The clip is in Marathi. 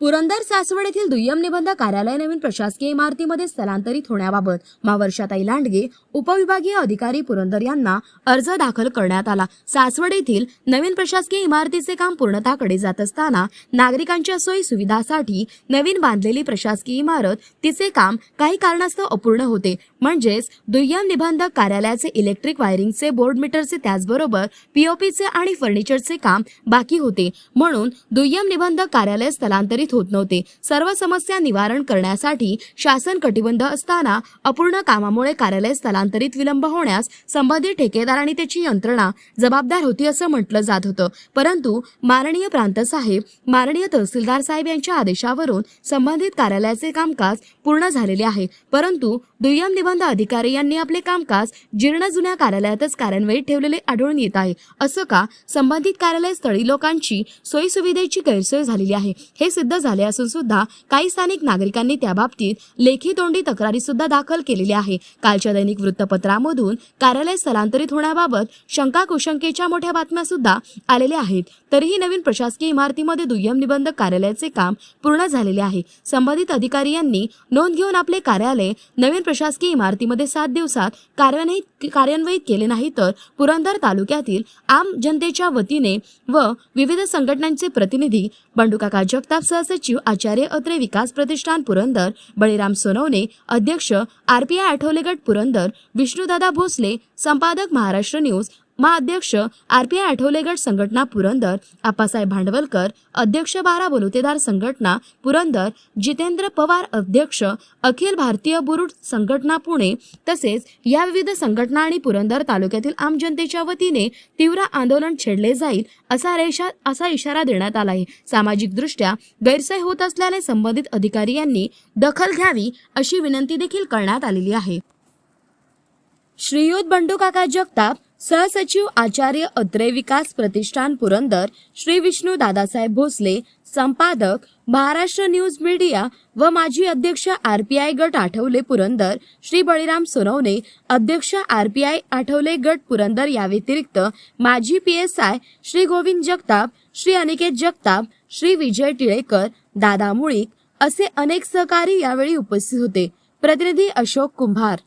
पुरंदर सासवड येथील दुय्यम निबंध कार्यालय नवीन प्रशासकीय इमारतीमध्ये स्थलांतरित होण्याबाबत महावर्षाताई लांडगे उपविभागीय अधिकारी पुरंदर यांना अर्ज दाखल करण्यात आला. सासवड येथील नवीन प्रशासकीय इमारतीचे काम पूर्णताकडे जात असताना नागरिकांच्या सोयी सुविधासाठी नवीन बांधलेली प्रशासकीय इमारत तिचे काम काही कारणास्तव अपूर्ण होते. म्हणजेच दुय्यम निबंधक कार्यालयाचे इलेक्ट्रिक वायरिंगचे बोर्ड मीटरचे त्याचबरोबर पीओपीचे आणि फर्निचरचे काम बाकी होते. म्हणून दुय्यम निबंधक कार्यालय स्थलांतरित होत नव्हते. सर्व समस्या निवारण करण्यासाठी शासन कटिबंध असताना अपूर्ण कामामुळे कार्यालय स्थलांतरित विलंब होण्यास संबंधित ठेकेदार आणि त्याची यंत्रणा जबाबदार होती असं म्हटलं जात होतं. परंतु माननीय प्रांत साहेब माननीय तहसीलदार साहेब यांच्या आदेशावरून संबंधित कार्यालयाचे कामकाज पूर्ण झालेले आहे. परंतु दुय्यम निबंध अधिकारी यांनी आपले कामकाज जीर्ण जुन्या कार्यालयातच कार्यान्वयित ठेवलेले आढळून येत आहे. असं का? संबंधित कार्यालय स्थळी लोकांची सोयीसुविधेची गैरसोय झालेली आहे. हे सिद्ध झाले असून सुद्धा काही स्थानिक नागरिकांनी त्याबाबतीत लेखी तोंडी तक्रारी सुद्धा दाखल केलेली आहे. कालच्या दैनिक वृत्तपत्रामधून कार्यालय स्थलांतरित होण्याबाबत शंका कुशंकेच्या मोठ्या बातम्या सुद्धा आलेल्या आहेत. तरीही नवीन प्रशासकीय इमारतीमध्ये दुय्यम निबंधक कार्यालयाचे काम पूर्ण झालेले आहे. संबंधित अधिकारी यांनी नोंद घेऊन आपले कार्यालय नवीन प्रशासकीय इमारतीमध्ये सात दिवसात कार्यान्वित कार्यान्वित केले नाही तर पुरंदर तालुक्यातील आम जनतेच्या वतीने व विविध संघटनांचे प्रतिनिधी बंडुकाका जगताप सचिव आचार्य अत्रे विकास प्रतिष्ठान पुरंदर बळीराम सोनवणे अध्यक्ष आरपीआय आठवले गट पुरंदर विष्णुदादा भोसले संपादक महाराष्ट्र न्यूज मा अध्यक्ष आरपीआय आठवले गट संघटना पुरंदर आप्पासाहेब भांडवलकर अध्यक्ष बारा बलुतेदार संघटना पुरंदर जितेंद्र पवार अध्यक्ष अखिल भारतीय बुरुड संघटना पुणे तसेच या विविध संघटना आणि पुरंदर तालुक्यातील आम जनतेच्या वतीने तीव्र आंदोलन छेडले जाईल असा रेषा असा इशारा देण्यात आला आहे. सामाजिकदृष्ट्या गैरसोय होत असल्याने संबंधित अधिकारी यांनी दखल घ्यावी अशी विनंती देखील करण्यात आलेली आहे. श्रीयुत बंडू काका जगताप सहसचिव आचार्य अत्रे विकास प्रतिष्ठान पुरंदर श्री विष्णू दादासाहेब भोसले संपादक महाराष्ट्र न्यूज मीडिया व माजी अध्यक्ष आरपीआय गट आठवले पुरंदर श्री बळीराम सोनवणे अध्यक्ष आरपीआय आठवले गट पुरंदर या व्यतिरिक्त माजी पीएसआय श्री गोविंद जगताप श्री अनिकेत जगताप श्री विजय टिळेकर दादा मुळीक असे अनेक सहकारी यावेळी उपस्थित होते. प्रतिनिधी अशोक कुंभार.